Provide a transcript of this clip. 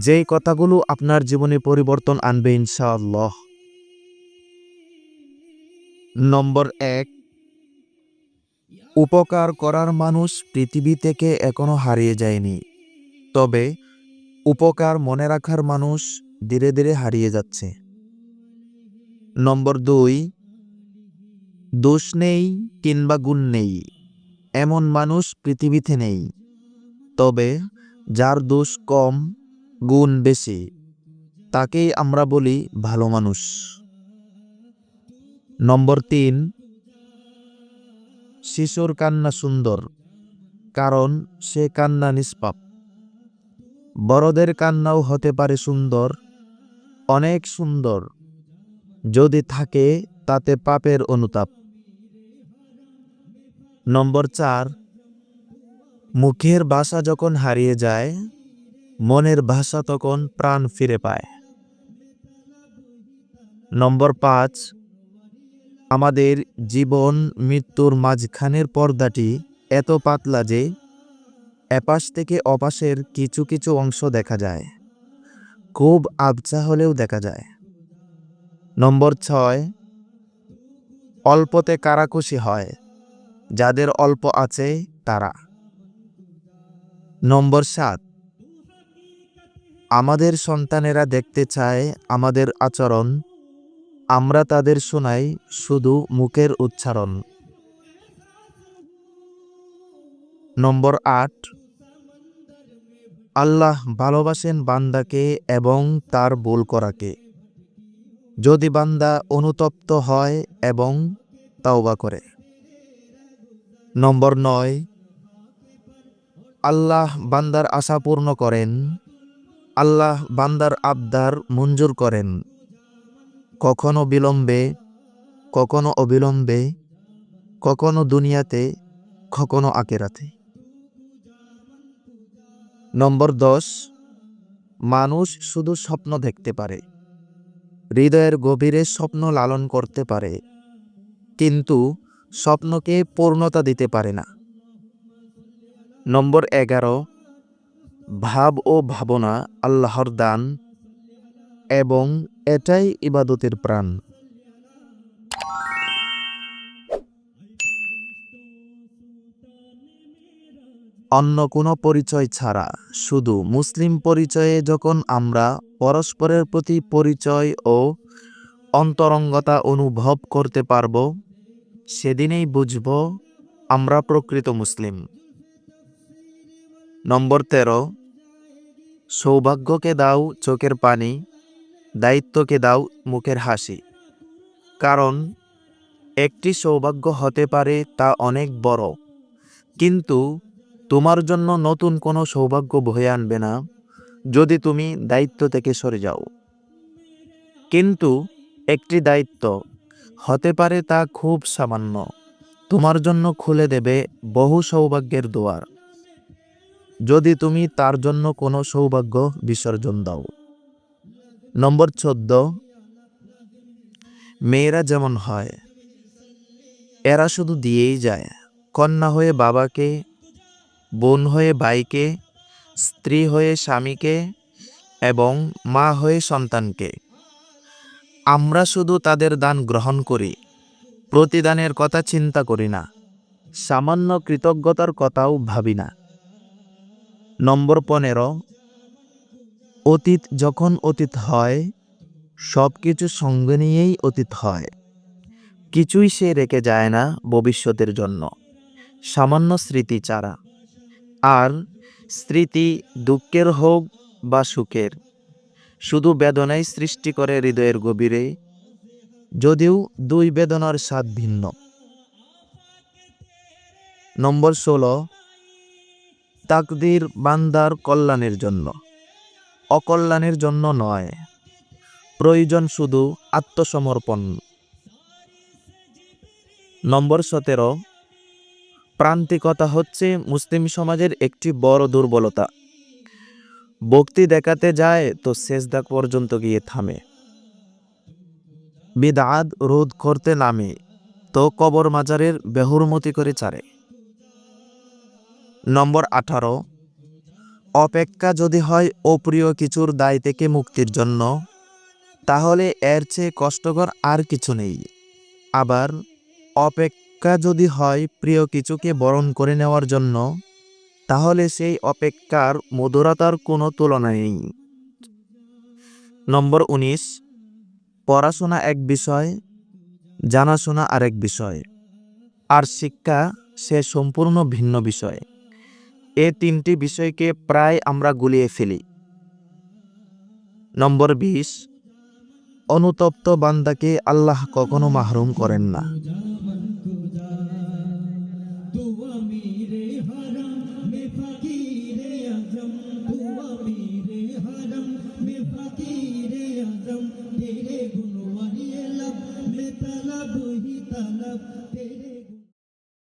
যেই কথাগুলো আপনার জীবনে পরিবর্তন আনবে, ইনশাআল্লাহ। নম্বর এক, উপকার করার মানুষ পৃথিবী থেকে এখনও হারিয়ে যায়নি। তবে উপকার মনে রাখার মানুষ ধীরে ধীরে হারিয়ে যাচ্ছে। নম্বর দুই, দোষ নেই কিংবা গুণ নেই। এমন মানুষ পৃথিবীতে নেই। তবে যার দোষ কম গুণ বেশি, তাকেই আমরা বলি ভালো মানুষ। নম্বর তিন, শিশুর কান্না সুন্দর, কারণ সে কান্না নিষ্পাপ। বড়দের কান্নাও হতে পারে সুন্দর, অনেক সুন্দর, যদি থাকে তাতে পাপের অনুতাপ। নম্বর চার, মুখের বাসা যখন হারিয়ে যায় মনের ভাষা তখন প্রাণ ফিরে পায়। নম্বর পাঁচ, আমাদের জীবন মৃত্যুর মাঝখানের পর্দাটি এত পাতলা যে এপাশ থেকে অপাশের কিছু কিছু অংশ দেখা যায়। খুব আবছা হলেও দেখা যায়। নম্বর ছয়, অল্পতে কারাকুশি হয়, যাদের অল্প আছে তারা। নম্বর সাত আমাদের সন্তানেরা দেখতে চায় আমাদের আচরণ। আমরা তাদের শোনাই শুধু মুখের উচ্চারণ। নম্বর আট। আল্লাহ ভালোবাসেন বান্দাকে এবং তার বোল করাকে। যদি বান্দা অনুতপ্ত হয় এবং তাওবা করে। নম্বর নয়। আল্লাহ বান্দার আশা পূর্ণ করেন আল্লাহ বান্দার আবদার মঞ্জুর করেন। কখনো বিলম্বে, কখনো অবিলম্বে, কখনো দুনিয়াতে, কখনো আকেরাতে নম্বর দশ, মানুষ শুধু স্বপ্ন দেখতে পারে। হৃদয়ের গভীরে স্বপ্ন লালন করতে পারে। কিন্তু স্বপ্নকে পূর্ণতা দিতে পারে না। নম্বর এগারো ভাব ও ভাবনা আল্লাহর দান এবং এটাই ইবাদতের প্রাণ। অন্য কোনো পরিচয় ছাড়া, শুধু মুসলিম পরিচয়ে যখন আমরা পরস্পরের প্রতি পরিচয় ও অন্তরঙ্গতা অনুভব করতে পারব, সেদিনেই বুঝব আমরা প্রকৃত মুসলিম। নম্বর তেরো। সৌভাগ্যকে দাও চোখের পানি, দায়িত্বকে দাও মুখের হাসি। কারণ, একটি সৌভাগ্য হতে পারে তা অনেক বড়। কিন্তু, তোমার জন্য নতুন কোনো সৌভাগ্য বয়ে আনবে না, যদি তুমি দায়িত্ব থেকে সরে যাও। কিন্তু, একটি দায়িত্ব হতে পারে তা খুব সামান্য। তোমার জন্য খুলে দেবে বহু সৌভাগ্যের দুয়ার। যদি তুমি তার জন্য কোনো সৌভাগ্য বিসর্জন দাও। নম্বর চোদ্দ, মেয়েরা যেমন হয়, এরা শুধু দিয়েই যায়। কন্যা হয়ে বাবাকে, বোন হয়ে ভাইকে, স্ত্রী হয়ে স্বামীকে এবং মা হয়ে সন্তানকে। আমরা শুধু তাদের দান গ্রহণ করি, প্রতিদানের কথা চিন্তা করি না, সামান্য কৃতজ্ঞতার কথাও ভাবি না। নম্বর পনেরো, অতীত যখন অতীত হয় সব কিছু সঙ্গে নিয়েই অতীত হয়। কিছুই সে রেখে যায় না ভবিষ্যতের জন্য। সামান্য স্মৃতি চারা আর স্মৃতি দুঃখের হোক বা সুখের, শুধু বেদনাই সৃষ্টি করে হৃদয়ের গভীরে, যদিও দুই বেদনার স্বাদ ভিন্ন। নম্বর ষোলো তাকদির বান্দার কল্যাণের জন্য। অকল্যাণের জন্য নয়। প্রয়োজন শুধু আত্মসমর্পণ। নম্বর সতেরো। প্রান্তিকতা হচ্ছে মুসলিম সমাজের একটি বড় দুর্বলতা। ভক্তি দেখাতে যায় তো শেষদা পর্যন্ত গিয়ে থামে। বিদাত রোধ করতে নামে তো কবর মাজারের বেহুরমতি করে চারে। নম্বর আঠারো। অপেক্ষা যদি হয় অপ্রিয় কিছুর দায় থেকে মুক্তির জন্য, তাহলে এর চেয়ে কষ্টকর আর কিছু নেই। আবার, অপেক্ষা যদি হয় প্রিয় কিছুকে বরণ করে নেওয়ার জন্য, তাহলে সেই অপেক্ষার মধুরতার কোনো তুলনা নেই। নম্বর উনিশ, পড়াশোনা এক বিষয়, জানাশোনা আরেক বিষয়। আর শিক্ষা সে সম্পূর্ণ ভিন্ন বিষয়। এ তিনটি বিষয়কে প্রায় আমরা গুলিয়ে ফেলি। নম্বর বিশ, অনুতপ্ত বান্দাকে আল্লাহ কখনো মাহরুম করেন না।